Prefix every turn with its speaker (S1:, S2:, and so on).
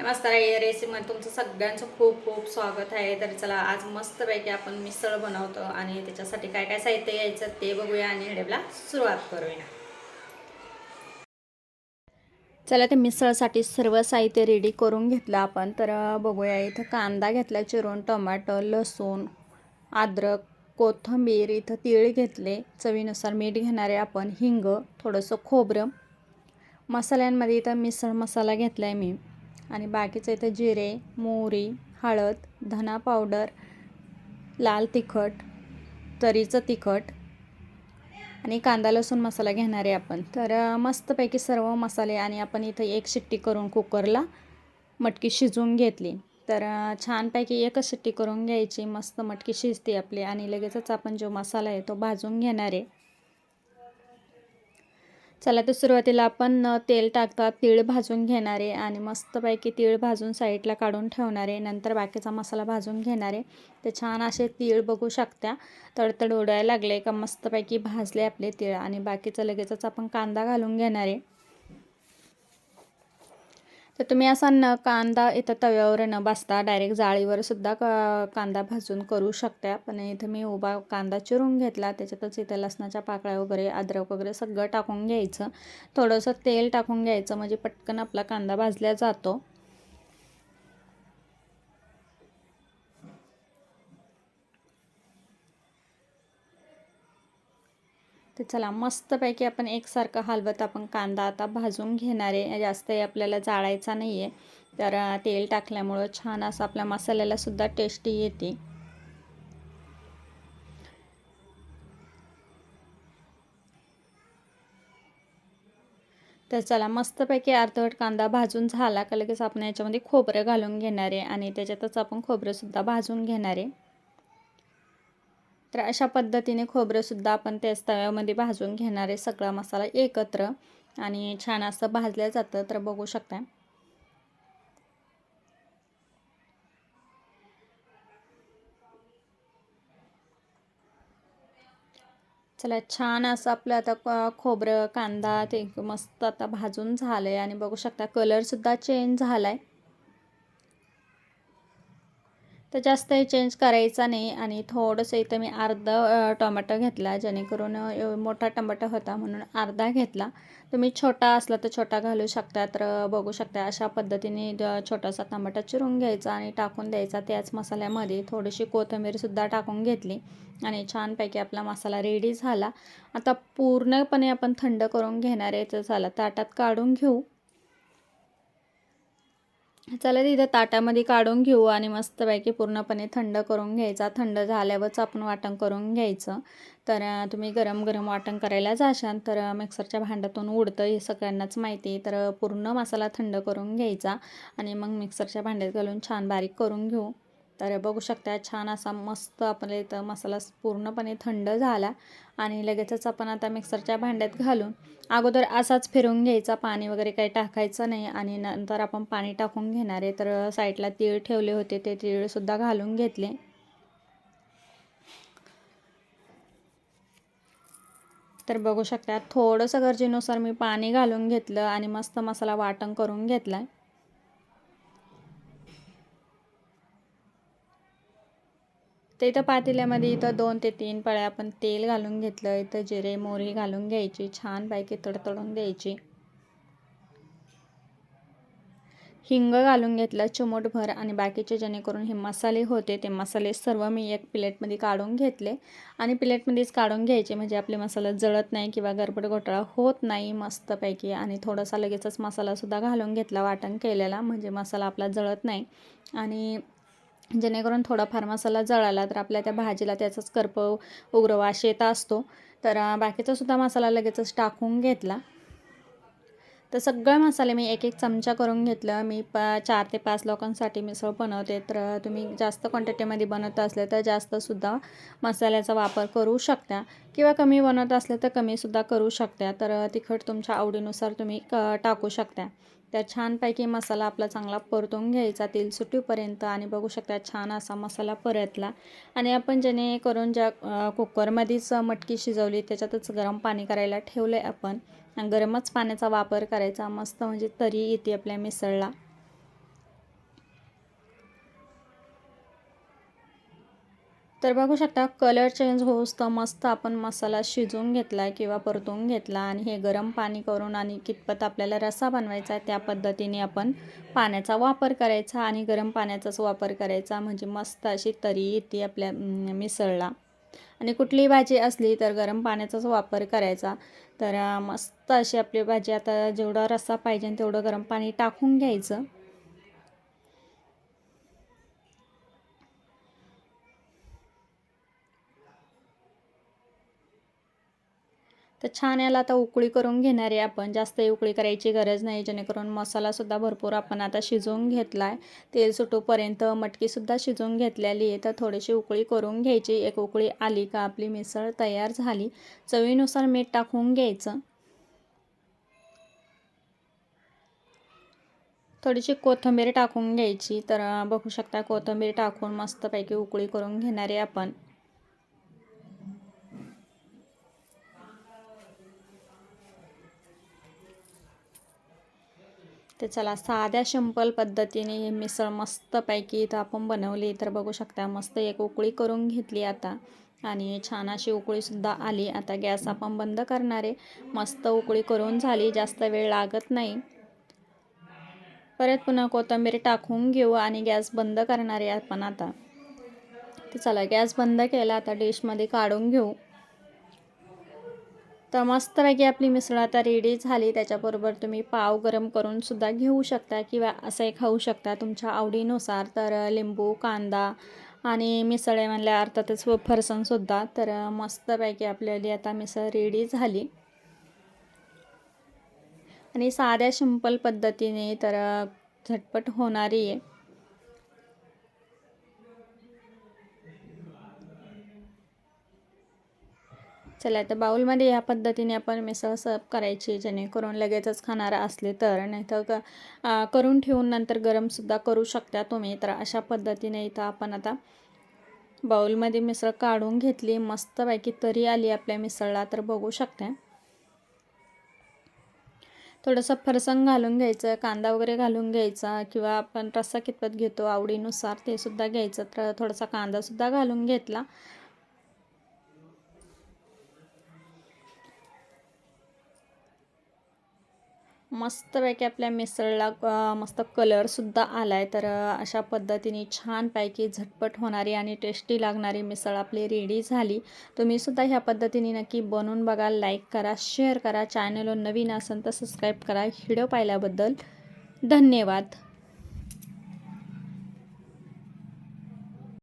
S1: नमस्कार या रेसिपीमध्ये तुमचं सगळ्यांचं खूप खूप स्वागत आहे. तर चला आज मस्तपैकी आपण मिसळ बनवतो आणि त्याच्यासाठी काय काय साहित्य यायचं ते बघूया आणि व्हिडिओला सुरुवात करूया. चला ते मिसळसाठी सर्व साहित्य रेडी करून घेतलं आपण. तर बघूया इथं कांदा घेतला चिरून टमाटर लसूण अद्रक कोथिंबीर इथं तीळ घेतले. चवीनुसार मीठ घेणारे आपण हिंग थोडंसं खोबरं. मसाल्यांमध्ये इथं मिसळ मसाला घेतला आहे मी. आणि बाकीचं इथे जिरे मोहरी हळद धना पावडर लाल तिखट तरीचं तिखट आणि कांदा लसूण मसाला घेणार आहे आपण. तर मस्तपैकी सर्व मसाले आणि आपण इथं एक शिट्टी करून कुकरला मटकी शिजवून घेतली. तर छानपैकी एकच शिट्टी करून घ्यायची. मस्त मटकी शिजते आपली आणि लगेचच आपण जो मसाला आहे तो भाजून घेणार आहे. चला तर सुरुवातीला आपण तेल टाकतात तीळ भाजून घेणारे आणि मस्तपैकी तीळ भाजून साईडला काढून ठेवणारे. नंतर बाकीचा मसाला भाजून घेणारे. ते छान असे तीळ बघू शकता. तडतड उडायला लागले का मस्तपैकी भाजले आपले तीळ. आणि बाकीचं लगेचच आपण कांदा घालून घेणारे. तर तुम्ही असा न कांदा इथं तव्यावर न बसता डायरेक्ट जाळीवर सुद्धा कांदा भाजून करू शकता. पण इथं मी उभा कांदा चिरून घेतला. त्याच्यातच इथं लसणाच्या पाकळ्या वगैरे अद्रक वगैरे सगळं टाकून घ्यायचं. थोडंसं तेल टाकून घ्यायचं. म्हणजे पटकन आपला कांदा भाजला जातो. तर चला मस्तपैकी आपण एकसारखं हलवत आपण कांदा आता भाजून घेणार आहे. जास्तही आपल्याला जाळायचा नाही आहे तर तेल टाकल्यामुळं छान असं आपल्या मसाल्यालासुद्धा टेस्टी येते. तर चला मस्तपैकी अर्धवट कांदा भाजून झाला का लगेच आपण याच्यामध्ये खोबरं घालून घेणार आहे. आणि त्याच्यातच आपण खोबरंसुद्धा भाजून घेणार आहे. तर अशा पद्धतीने खोबरंसुद्धा आपण त्याच तव्यामध्ये भाजून घेणारे सगळा मसाला एकत्र आणि छान असं भाजलं जातं तर बघू शकता चला छान असं आपलं आता खोबरं कांदा ते मस्त आता भाजून झालं आहे आणि बघू शकता कलरसुद्धा चेंज झाला आहे तर जास्तही चेंज करायचा नाही आणि थोडंसं इथं मी अर्धा टोमॅटो घेतला जेणेकरून मोठा टमाटो होता म्हणून अर्धा घेतला. तुम्ही छोटा असला तर छोटा घालू शकता तर बघू शकता. अशा पद्धतीने छोटासा टमाटा चिरून घ्यायचा आणि टाकून द्यायचा. त्याच मसाल्यामध्ये थोडीशी कोथिंबीरसुद्धा टाकून घेतली आणि छानपैकी आपला मसाला रेडी झाला. आता पूर्णपणे आपण थंड करून घेणार आहे तर झाला ताटात काढून घेऊ. चला तिथं ताटामध्ये काढून घेऊ आणि मस्तपैकी पूर्णपणे थंड करून घ्यायचा. थंड झाल्यावरच आपण वाटण करून घ्यायचं. तर तुम्ही गरम गरम वाटण करायला जाशाल. तर मिक्सरच्या भांड्यातून उडतं हे सगळ्यांनाच माहिती आहे. तर पूर्ण मसाला थंड करून घ्यायचा आणि मग मिक्सरच्या भांड्यात घालून छान बारीक करून घेऊ. तर बघू शकता छान असा मस्त आपल्या इथं मसाला पूर्णपणे थंड झाला आणि लगेचच आपण आता मिक्सरच्या भांड्यात घालून अगोदर असाच फिरून घ्यायचा. पाणी वगैरे काही टाकायचं नाही आणि नंतर आपण पाणी टाकून घेणार आहे. तर साईडला तीळ ठेवले होते ते तीळसुद्धा घालून घेतले. तर बघू शकता थोडंसं गरजेनुसार मी पाणी घालून घेतलं आणि मस्त मसाला वाटण करून घेतला आहे तर इथं पातेल्यामध्ये इथं दोन ते तीन पळ्या आपण तेल घालून घेतलं इथं जिरे मोहरी घालून घ्यायची छान पैकी तडतडून द्यायची हिंग घालून घेतलं चिमूटभर आणि बाकीचे जेणेकरून हे मसाले होते ते मसाले सर्व मी एक प्लेटमध्ये काढून घेतले. आणि प्लेटमध्येच काढून घ्यायचे म्हणजे आपले मसाला जळत नाही किंवा गरबड घोटाळा होत नाही मस्तपैकी. आणि थोडासा लगेचच मसालासुद्धा घालून घेतला वाटण केलेला म्हणजे मसाला आपला जळत नाही. आणि जेणेकरून थोडाफार मसाला जळाला तर आपल्या त्या भाजीला त्याचाच करप उग्र वास येत असतो. तर बाकीचा सुद्धा मसाला लगेचच टाकून घेतला. तर सगळे मसाले मी एक एक चमचा करून घेतलं. मी प चार ते पाच लोकांसाठी मिसळ बनवते. तर तुम्ही जास्त क्वांटिटीमध्ये बनवत असले तर जास्तसुद्धा मसाल्याचा वापर करू शकता. किंवा कमी बनवत असले तर कमीसुद्धा करू शकता. तर तिखट तुमच्या आवडीनुसार तुम्ही क टाकू शकता. तर छानपैकी मसाला आपला चांगला परतून घ्यायचा तेल सुटीपर्यंत आणि बघू शकता छान असा मसाला परतला. आणि आपण जेणेकरून ज्या कुकरमध्येच मटकी शिजवली त्याच्यातच गरम पाणी करायला ठेवलं आहे आपण. गरमच पाण्याचा वापर करायचा. मस्त म्हणजे तरी येते आपल्या मिसळला. तर बघू शकता कलर चेंज होऊस तर मस्त आपण मसाला शिजवून घेतला आहे किंवा परतून घेतला आणि हे गरम पाणी करून आणि कितपत आपल्याला रसा बनवायचा आहे त्या पद्धतीने आपण पाण्याचा वापर करायचा आणि गरम पाण्याचाच वापर करायचा. म्हणजे मस्त अशी तरी येते आपल्या मिसळला. आणि कुठलीही भाजी असली तर गरम पाण्याचाच वापर करायचा. तर मस्त अशी आपली भाजी. आता जेवढा रस्सा पाहिजे तेवढं गरम पाणी टाकून घ्यायचं. तर छान याला आता उकळी करून घेणार आहे आपण. जास्त उकळी करायची गरज नाही जेणेकरून मसालासुद्धा भरपूर आपण आता शिजवून घेतला आहे तेल सुटूपर्यंत मटकीसुद्धा शिजवून घेतलेली आहे. तर थोडीशी उकळी करून घ्यायची. एक उकळी आली का आपली मिसळ तयार झाली. चवीनुसार मीठ टाकून घ्यायचं. थोडीशी कोथिंबीर टाकून घ्यायची. तर बघू शकता कोथिंबीर टाकून मस्तपैकी उकळी करून घेणार आहे आपण. ते चला साध्या सिंपल पद्धतीने हे मिसळ मस्तपैकी इथं आपण बनवली. तर बघू शकता मस्त एक उकळी करून घेतली आता. आणि छान अशी उकळीसुद्धा आली. आता गॅस आपण बंद करणार आहे. मस्त उकळी करून झाली. जास्त वेळ लागत नाही. परत पुन्हा कोथिंबीर टाकून घेऊ आणि गॅस बंद करणार आहे आपण आता. तर चला गॅस बंद केला. आता डिशमध्ये काढून घेऊ. तर मस्तपैकी आपली मिसळ आता रेडी झाली. त्याच्याबरोबर तुम्ही पाव गरम करून सुद्धा घेऊ शकता किंवा असंही खाऊ शकता तुमच्या आवडीनुसार. तर लिंबू कांदा आणि मिसळ म्हणल्या अर्थातच फरसणसुद्धा तर मस्तपैकी आपल्याली आता मिसळ रेडी झाली. आणि साध्या सिंपल पद्धतीने तर झटपट होणारी आहे. चला तर बाऊलमध्ये ह्या पद्धतीने आपण मिसळ सर्व करायची जेणेकरून लगेचच खाणारा असले तर. नाही तर करून ठेवून नंतर गरमसुद्धा करू शकता तुम्ही. तर अशा पद्धतीने इथं आपण आता बाऊलमध्ये मिसळ काढून घेतली. मस्तपैकी तरी आली आपल्या मिसळला तर बघू शकता. थोडंसं फरसंग घालून घ्यायचं कांदा वगैरे घालून घ्यायचा किंवा आपण रस्सा कितपत घेतो आवडीनुसार ते सुद्धा घ्यायचं. तर थोडासा कांदासुद्धा घालून घेतला. मस्तपैकी आपल्या मिसळला मस्त कलरसुद्धा आला आहे तर अशा पद्धतीने छानपैकी झटपट होणारी आणि टेस्टी लागणारी मिसळ आपली रेडी झाली. तुम्हीसुद्धा ह्या पद्धतीने नक्की बनवून बघा लाईक करा शेअर करा. चॅनलवर नवीन असेल तर सबस्क्राईब करा. व्हिडिओ पाहिल्याबद्दल धन्यवाद.